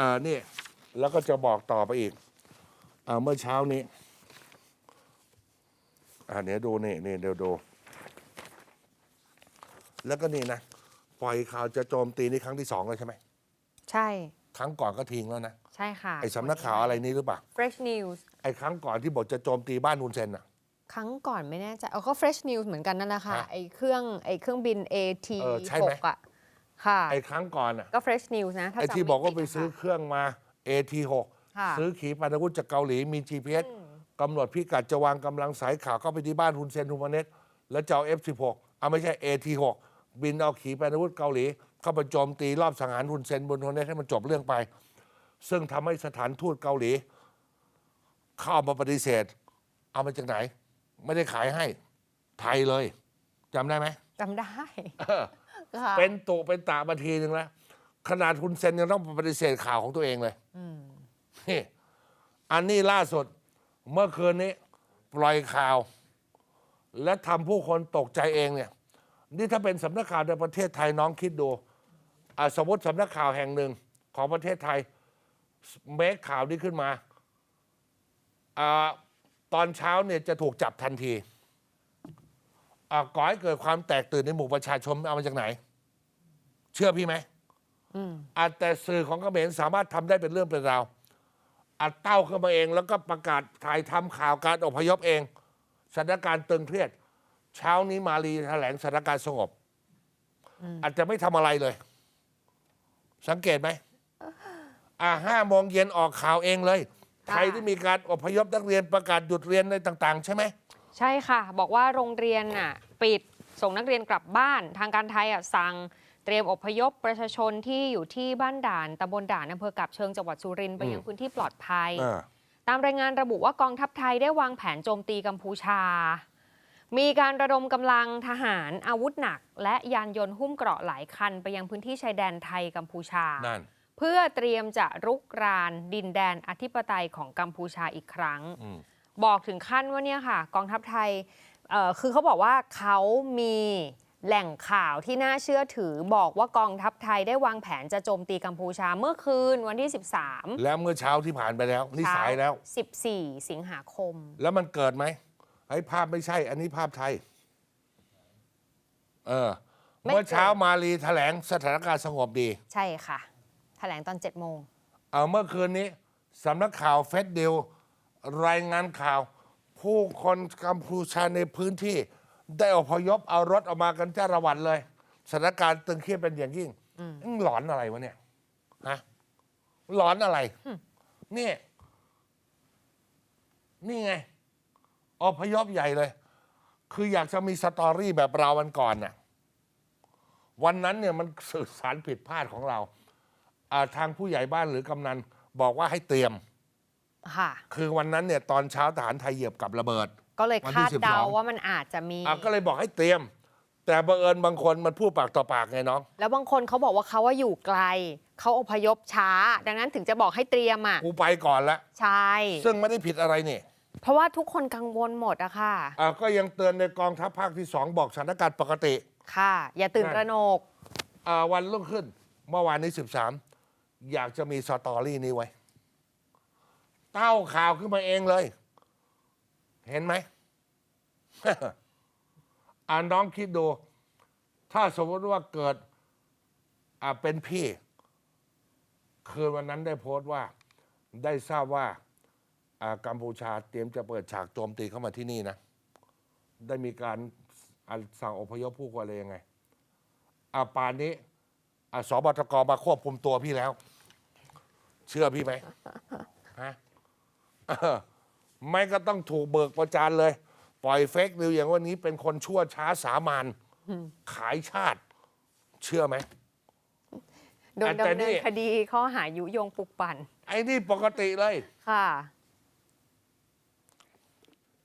อ่านี่ แล้วก็จะบอกต่อไปอีก อ่าเมื่อเช้านี้ อ่าเดี๋ยวดูนี่นี่เดี๋ยวดู แล้วก็นี่นะปล่อยข่าวจะโจมตีนี่ครั้งที่สองแล้วใช่ไหมใช่ ครั้งก่อนก็ทิ้งแล้วนะ ใช่ค่ะ ไอ้สำนักข่าวอะไรนี่หรือเปล่า Fresh News ไอ้ครั้งก่อนที่บอกจะโจมตีบ้านฮุนเซนอะ ครั้งก่อนไม่แน่ใจเอาก็ Fresh News เหมือนกันนั่นแหละค่ะ ฮะไอ้เครื่องไอ้เครื่องบิน AT เออใช่ไหม 6อะ ค่ะไอ้ครั้งก่อนอะก็ Fresh News นะถ้าไอ้จำที่ม่บอกว่าผิดไปนะซื้อคะเครื่องมา AT6 ค่ะ ซื้อขีปนาวุธจากเกาหลีมี GPS กำหนดพิกัดจะวางกำลังสายข่าวเข้าไปที่บ้านฮุนเซนฮูมาเนตแล้วจะเอา F16 เอาไม่ใช่ AT6 บินเอาขีปนาวุธเกาหลี เข้าไปโจมตีรอบสังหารฮุนเซนบนฮุนเนตให้มันจบเรื่องไป ซึ่งทำให้สถานทูตเกาหลี เข้ามาปฏิเสธ เอามาจากไหน ไม่ได้ขายให้ไทยเลยจำได้ไหม จำได้ เออ ค่ะเป็นตุเป็นตามาทีหนึ่งแล้วขนาดคุณเซนยังต้องปฏิเสธข่าวของตัวเองเลยนี่อันนี้ล่าสุดเมื่อคืนนี้ ปล่อยข่าว และทำผู้คนตกใจเองเนี่ย นี่ถ้าเป็นสำนักข่าวในประเทศไทยน้องคิดดูอะสมมติสำนักข่าวแห่งหนึ่งของประเทศไทยเมคข่าวนี้ขึ้นมาอาตอนเช้าเนี่ยจะถูกจับทันทีอะ ก่อให้เกิดความแตกตื่นในหมู่ประชาชนเอามาจากไหน เชื่อพี่ไหมอืมอาจแต่สื่อของเขมรสามารถทำได้เป็นเรื่องเป็นราวอัดเต้าขึ้นมาเอง แล้วก็ประกาศถ่ายทำข่าวการอพยพเองสถานการณ์ตึงเครียด เช้านี้มาลีแถลงสถานการณ์สงบ อาจจะไม่ทำอะไรเลย สังเกตไหมอ่าห้าโมงเย็นออกข่าวเองเลยค่ะไทยที่มีการอพยพนักเรียนประกาศหยุดเรียนในต่าง ๆ ใช่ไหม ใช่ค่ะ บอกว่าโรงเรียนน่ะปิดส่งนักเรียนกลับบ้าน ทางการไทยอะสั่งเตรียมอพยพประชาชนที่อยู่ที่บ้านด่านตำบลด่านอำเภอกับเชิงจังหวัดสุรินทร์ไปยังพื้นที่ปลอดภัย อ่าตามรายงานระบุว่ากองทัพไทยได้วางแผนโจมตีกัมพูชา มีการระดมกำลังทหารอาวุธหนัก และยานยนต์หุ้มเกราะหลายคัน ไปยังพื้นที่ชายแดนไทยกัมพูชา นั่น เพื่อเตรียมจะรุกรานดินแดนอธิปไตยของกัมพูชาอีกครั้ง อืม บอกถึงขั้นว่าเนี่ยค่ะ กองทัพไทยเอ่อคือเขาบอกว่าเขามีแหล่งข่าวที่น่าเชื่อถือบอกว่ากองทัพไทยได้วางแผนจะโจมตีกัมพูชาเมื่อคืนวันที่ 13 แล้วเมื่อเช้าที่ผ่านไปแล้ว นี่สายแล้ว 14 สิงหาคม แล้วมันเกิดไหมไอ้ภาพไม่ใช่ อันนี้ภาพไทย เออไม่เมื่อเช้าเกิดมาลีแถลงสถานการณ์สงบดี ใช่ค่ะ แถลงตอน7โมง เอาเมื่อคืนนี้สำนักข่าวเฟสดิว รายงานข่าว ผู้คนกัมพูชาในพื้นที่ ได้อพยพเอารถออกมากันจ้าระวันเลยสถานการณ์ตึงเครียดเป็นอย่างยิ่งต้อหลอนอะไรวะเนี่ยฮะหลอนอะไรนี่ นี่ไงอพยพใหญ่เลย คืออยากจะมีสตอรี่แบบเราวันก่อนน่ะ วันนั้นเนี่ยมันสื่อสารผิดพลาดของเรา ทางผู้ใหญ่บ้านหรือกำนัน บอกว่าให้เตรียม ค่ะ คือวันนั้นเนี่ยตอนเช้าทหารไทยเหยียบกับระเบิด ก็เลยวันที่คาดเดา12 ว่ามันอาจจะมี อะก็เลยบอกให้เตรียม แต่บังเอิญบางคนมันพูดปากต่อปากไงน้อง แล้วบางคนเขาบอกว่าเขาว่าอยู่ไกล เขาอพยพช้า ดังนั้นถึงจะบอกให้เตรียมอะกูไปก่อนละ ใช่ ซึ่งไม่ได้ผิดอะไรนี่เพราะว่าทุกคนกังวลหมดอะค่ะ อะก็ยังเตือนในกองทัพภาคที่สองบอกสถานการณ์ปกติ ค่ะ อย่าตื่นนั่นตระหนก อ่าวันรุ่งขึ้น เมื่อวานนี้สิบสามอยากจะมีสตอรี่นี้ไว้ เต้าข่าวขึ้นมาเองเลย เห็นไหม อ่าน้องคิดดู ถ้าสมมติว่าเกิดอ่าเป็นพี่ คืนวันนั้นได้โพสต์ว่า ได้ทราบว่าอ่ากัมพูชาเตรียมจะเปิดฉากโจมตีเข้ามาที่นี่นะ ได้มีการสั่งอพยพผู้คนอะไรยังไงอาป่านนี้อาสบตกมาควบคุมตัวพี่แล้ว เชื่อพี่ไหมฮะ ไม่ก็ต้องถูกเบิกประจานเลย ปล่อยเฟกนิวอย่างวันนี้เป็นคนชั่วช้าสามานขายชาติ เชื่อไหมโดนแต่ดำเนินี่นคดีข้อหายุยงปลุกปั่นไอ้นี่ปกติเลย ค่ะ